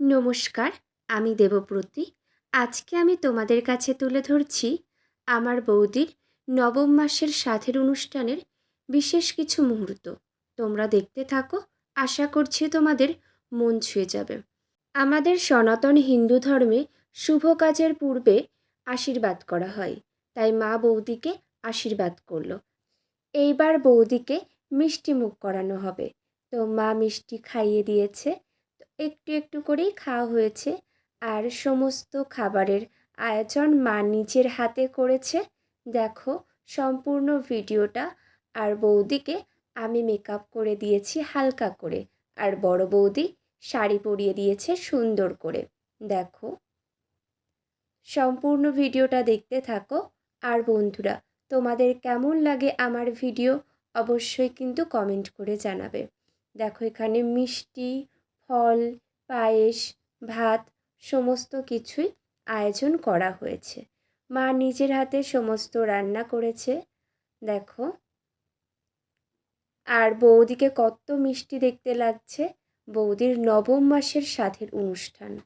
নমস্কার, আমি দেবপ্রতি। আজকে আমি তোমাদের কাছে তুলে ধরছি আমার বৌদির নবম মাসের সাধের অনুষ্ঠানের বিশেষ কিছু মুহূর্ত। তোমরা দেখতে থাকো, আশা করছি তোমাদের মন ছুঁয়ে যাবে। আমাদের সনাতন হিন্দু ধর্মে শুভ কাজের পূর্বে আশীর্বাদ করা হয়, তাই মা বৌদিকে আশীর্বাদ করল। এইবার বৌদিকে মিষ্টি মুখ করানো হবে। তো মা মিষ্টি খাইয়ে দিয়েছে একটু একটু করেই খাওয়া হয়েছে। আর সমস্ত খাবারের আয়োজন মা নিজের হাতে করেছে। দেখো, সম্পূর্ণ ভিডিওটা। আর বৌদিকে আমি মেকআপ করে দিয়েছি হালকা করে। আর বড় বৌদি শাড়ি পরিয়ে দিয়েছে সুন্দর করে। দেখো। সম্পূর্ণ ভিডিওটা দেখতে থাকো। আর বন্ধুরা, তোমাদের কেমন লাগে আমার ভিডিও? অবশ্যই কিন্তু কমেন্ট করে জানাবে। দেখো এখানে মিষ্টি ফল, পায়েস, ভাত সমস্ত কিছুই আয়োজন করা হয়েছে। মা নিজের হাতে সমস্ত রান্না করেছে। দেখো। আর বৌদিকে কত মিষ্টি দেখতে লাগছে। বৌদির নবম মাসের সাথের অনুষ্ঠান।